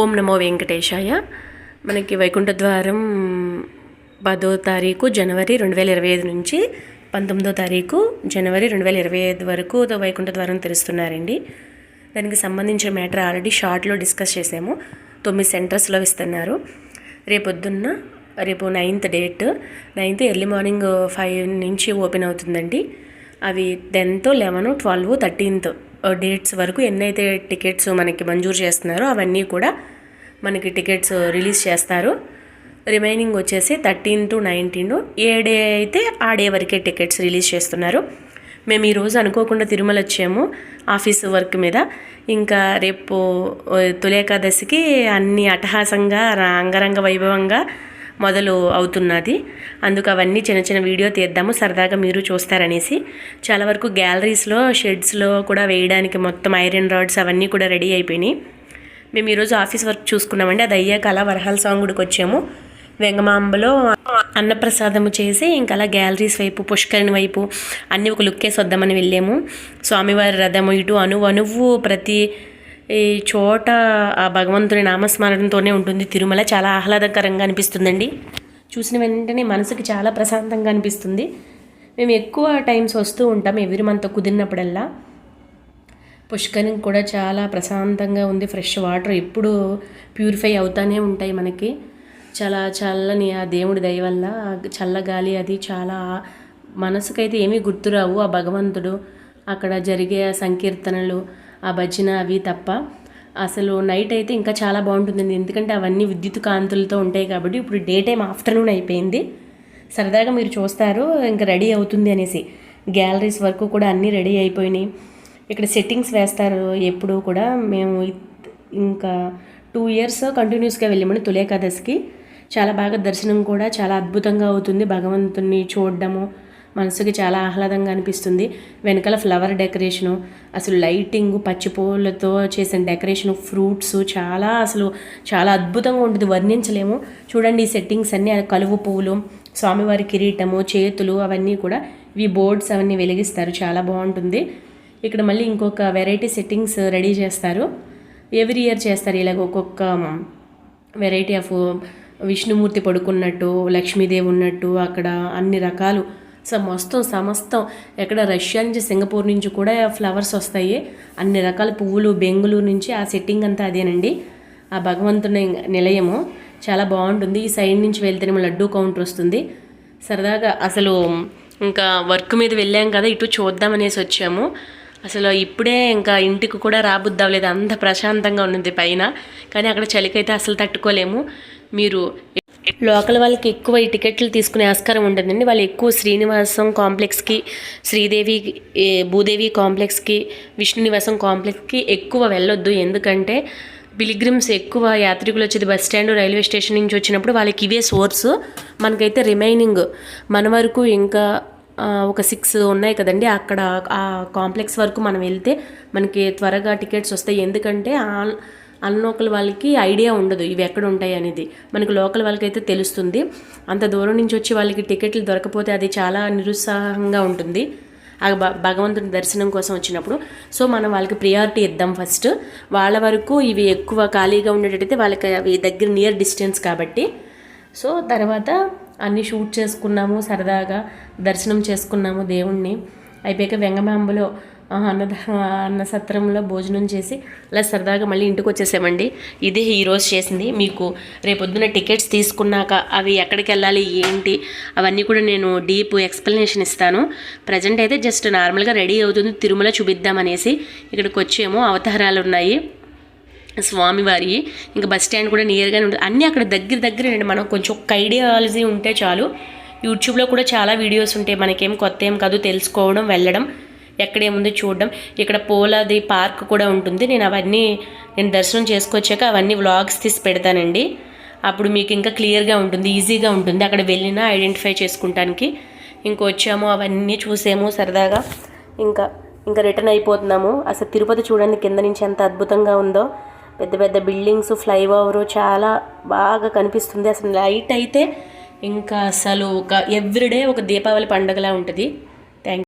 ఓం నమో వెంకటేశాయ. మనకి వైకుంఠ ద్వారం పదో తారీఖు జనవరి రెండు వేల ఇరవై ఐదు నుంచి పంతొమ్మిదో తారీఖు జనవరి రెండు వేల ఇరవై ఐదు వరకు వైకుంఠ ద్వారం తెరుస్తున్నారండి. దానికి సంబంధించిన మ్యాటర్ ఆల్రెడీ షార్ట్లో డిస్కస్ చేసాము. తొమ్మిది సెంటర్స్లో ఇస్తున్నారు. రేపొద్దున్న రేపు ninth date ninth early morning five నుంచి ఓపెన్ అవుతుందండి. అవి tenth eleven twelve thirteenth. Dates వరకు ఎన్నైతే టికెట్స్ మనకి మంజూరు చేస్తున్నారో అవన్నీ కూడా మనకి టికెట్స్ రిలీజ్ చేస్తారు. రిమైనింగ్ వచ్చేసి thirteen to nineteen a day అయితే ఆ డే వరకే టికెట్స్ రిలీజ్ చేస్తున్నారు. మేము ఈరోజు అనుకోకుండా తిరుమల వచ్చాము ఆఫీస్ వర్క్ మీద. ఇంకా రేపు తులేకాదశికి అన్ని అటహాసంగా అంగరంగ వైభవంగా మొదలు అవుతున్నది. అందుకు అవన్నీ చిన్న చిన్న వీడియో తీద్దాము. సరదాగా మీరు చూస్తారనేసి. చాలా వరకు గ్యాలరీస్లో షెడ్స్లో కూడా వేయడానికి మొత్తం ఐరన్ రాడ్స్ అవన్నీ కూడా రెడీ అయిపోయినాయి. మేము ఈరోజు ఆఫీస్ వర్క్ చూసుకున్నామండి. అది అయ్యాక అలా వరహాల సాంగ్ గుడికి వచ్చాము. వెంగమాంబలో అన్నప్రసాదము చేసి ఇంకా అలా గ్యాలరీస్ వైపు పుష్కరిణి వైపు అన్నీ ఒక లుక్కేసి వద్దామని వెళ్ళాము. స్వామివారి రథము ఇటు అణువు అణువు ప్రతి ఈ చోట ఆ భగవంతుని నామస్మరణతోనే ఉంటుంది. తిరుమల చాలా ఆహ్లాదకరంగా అనిపిస్తుందండి. చూసిన వెంటనే మనసుకి చాలా ప్రశాంతంగా అనిపిస్తుంది. మేము ఎక్కువ టైమ్స్ వస్తూ ఉంటాం ఎవ్రీ మంత్ కుదిరినప్పుడల్లా. పుష్కరం కూడా చాలా ప్రశాంతంగా ఉంది. ఫ్రెష్ వాటర్ ఎప్పుడు ప్యూరిఫై అవుతానే ఉంటాయి మనకి. చాలా చల్లని ఆ దేవుడి దయ వల్ల చల్లగాలి అది చాలా మనసుకైతే ఏమీ గుర్తురావు. ఆ భగవంతుడు అక్కడ జరిగే ఆ సంకీర్తనలు ఆ భజన అవి తప్ప. అసలు నైట్ అయితే ఇంకా చాలా బాగుంటుందండి. ఎందుకంటే అవన్నీ విద్యుత్ కాంతులతో ఉంటాయి కాబట్టి ఇప్పుడు డే టైం ఆఫ్టర్నూన్ అయిపోయింది. సరదాగా మీరు చూస్తారు ఇంకా రెడీ అవుతుంది అనేసి. గ్యాలరీస్ వరకు కూడా అన్నీ రెడీ అయిపోయినాయి. ఇక్కడ సెట్టింగ్స్ వేస్తారు ఎప్పుడు కూడా. మేము ఇంకా టూ ఇయర్స్ కంటిన్యూస్గా వెళ్ళామని తులేకాదశికి చాలా బాగా దర్శనం కూడా చాలా అద్భుతంగా అవుతుంది భగవంతుని చూడడము. మనసుకి చాలా ఆహ్లాదంగా అనిపిస్తుంది. వెనకాల ఫ్లవర్ డెకరేషను అసలు లైటింగ్ పచ్చిపూలతో చేసిన డెకరేషన్ ఫ్రూట్స్ చాలా అసలు చాలా అద్భుతంగా ఉంటుంది. వర్ణించలేము. చూడండి ఈ సెట్టింగ్స్ అన్నీ కలువు పువ్వులు స్వామివారి కిరీటము చేతులు అవన్నీ కూడా ఇవి బోర్డ్స్ అవన్నీ వెలిగిస్తారు. చాలా బాగుంటుంది. ఇక్కడ మళ్ళీ ఇంకొక వెరైటీ సెట్టింగ్స్ రెడీ చేస్తారు. ఎవ్రీ ఇయర్ చేస్తారు. ఇలాగ ఒక్కొక్క వెరైటీ ఆఫ్ విష్ణుమూర్తి పడుకున్నట్టు లక్ష్మీదేవి ఉన్నట్టు అక్కడ అన్ని రకాలు సో మొత్తం సమస్తం. ఎక్కడ రష్యా నుంచి సింగపూర్ నుంచి కూడా ఫ్లవర్స్ వస్తాయి. అన్ని రకాల పువ్వులు బెంగుళూరు నుంచి ఆ సెట్టింగ్ అంతా అదేనండి. ఆ భగవంతుని నిలయము. చాలా బాగుంటుంది. ఈ సైడ్ నుంచి వెళ్తేనేమో లడ్డూ కౌంటర్ వస్తుంది. సరదాగా అసలు ఇంకా వర్క్ మీద వెళ్ళాం కదా ఇటు చూద్దామనేసి వచ్చాము. అసలు ఇప్పుడే ఇంకా ఇంటికి కూడా రాబుద్ది అవ్వలేదు అంత ప్రశాంతంగా ఉన్నది పైన. కానీ అక్కడ చలికైతే అసలు తట్టుకోలేము. మీరు లోకల్ వాళ్ళకి ఎక్కువ ఈ టికెట్లు తీసుకునే ఆస్కారం ఉంటుందండి. వాళ్ళు ఎక్కువ శ్రీనివాసం కాంప్లెక్స్కి శ్రీదేవి ఏ, భూదేవి కాంప్లెక్స్కి విష్ణు నివాసం కాంప్లెక్స్కి ఎక్కువ వెళ్ళొద్దు. ఎందుకంటే పిలిగ్రిమ్స్ ఎక్కువ యాత్రికులు వచ్చేది బస్ స్టాండ్ రైల్వే స్టేషన్ నుంచి వచ్చినప్పుడు వాళ్ళకి ఇవే సోర్స్. మనకైతే రిమైనింగ్ మన వరకు ఇంకా ఒక సిక్స్ ఉన్నాయి కదండి. అక్కడ ఆ కాంప్లెక్స్ వరకు మనం వెళ్తే మనకి త్వరగా టికెట్స్ వస్తాయి. ఎందుకంటే ఆ- అన్లోకల్ వాళ్ళకి ఐడియా ఉండదు ఇవి ఎక్కడ ఉంటాయి అనేది. మనకు లోకల్ వాళ్ళకైతే తెలుస్తుంది. అంత దూరం నుంచి వచ్చి వాళ్ళకి టికెట్లు దొరకపోతే అది చాలా నిరుత్సాహంగా ఉంటుంది. ఆ భ- భగవంతుని దర్శనం కోసం వచ్చినప్పుడు. సో మనం వాళ్ళకి ప్రియారిటీ ఇద్దాం ఫస్ట్ వాళ్ళ వరకు ఇవి ఎక్కువ ఖాళీగా ఉండేటట్టయితే వాళ్ళకి అవి దగ్గర నియర్ డిస్టెన్స్ కాబట్టి. సో తర్వాత అన్నీ షూట్ చేసుకున్నాము సరదాగా దర్శనం చేసుకున్నాము దేవుణ్ణి. అయిపోయాక వెంగమాంబలో అన్నద అన్న సత్రంలో భోజనం చేసి అలా సరదాగా మళ్ళీ ఇంటికి వచ్చేసామండి. ఇదే ఈరోజు చేసింది. మీకు రేపొద్దున టికెట్స్ తీసుకున్నాక అవి ఎక్కడికి వెళ్ళాలి ఏంటి అవన్నీ కూడా నేను డీప్ ఎక్స్ప్లెనేషన్ ఇస్తాను. ప్రజెంట్ అయితే జస్ట్ నార్మల్గా రెడీ అవుతుంది తిరుమల చూపిద్దామనేసి ఇక్కడికి వచ్చేమో. అవతారాలు ఉన్నాయి. స్వామివారి ఇంకా బస్ స్టాండ్ కూడా నియర్గానే ఉంటుంది. అన్నీ అక్కడ దగ్గర దగ్గర మనం కొంచెం ఒక ఐడియాలజీ ఉంటే చాలు. యూట్యూబ్లో కూడా చాలా వీడియోస్ ఉంటాయి. మనకేం కొత్త ఏం కాదు తెలుసుకోవడం వెళ్ళడం. ఎక్కడేముంది చూడడం. ఇక్కడ పోలాది పార్క్ కూడా ఉంటుంది. నేను అవన్నీ నేను దర్శనం చేసుకొచ్చాక అవన్నీ వ్లాగ్స్ తీసి పెడతానండి. అప్పుడు మీకు ఇంకా క్లియర్గా ఉంటుంది ఈజీగా ఉంటుంది. అక్కడ వెళ్ళినా ఐడెంటిఫై చేసుకుంటానికి. ఇంకొచ్చాము అవన్నీ చూసాము సరదాగా. ఇంకా ఇంకా రిటర్న్ అయిపోతున్నాము. అసలు తిరుపతి చూడండి కింద నుంచి ఎంత అద్భుతంగా ఉందో. పెద్ద పెద్ద బిల్డింగ్స్ ఫ్లైఓవర్ చాలా బాగా కనిపిస్తుంది. అసలు లైట్ అయితే ఇంకా అసలు ఒక ఎవ్రీడే ఒక దీపావళి పండుగలా ఉంటుంది.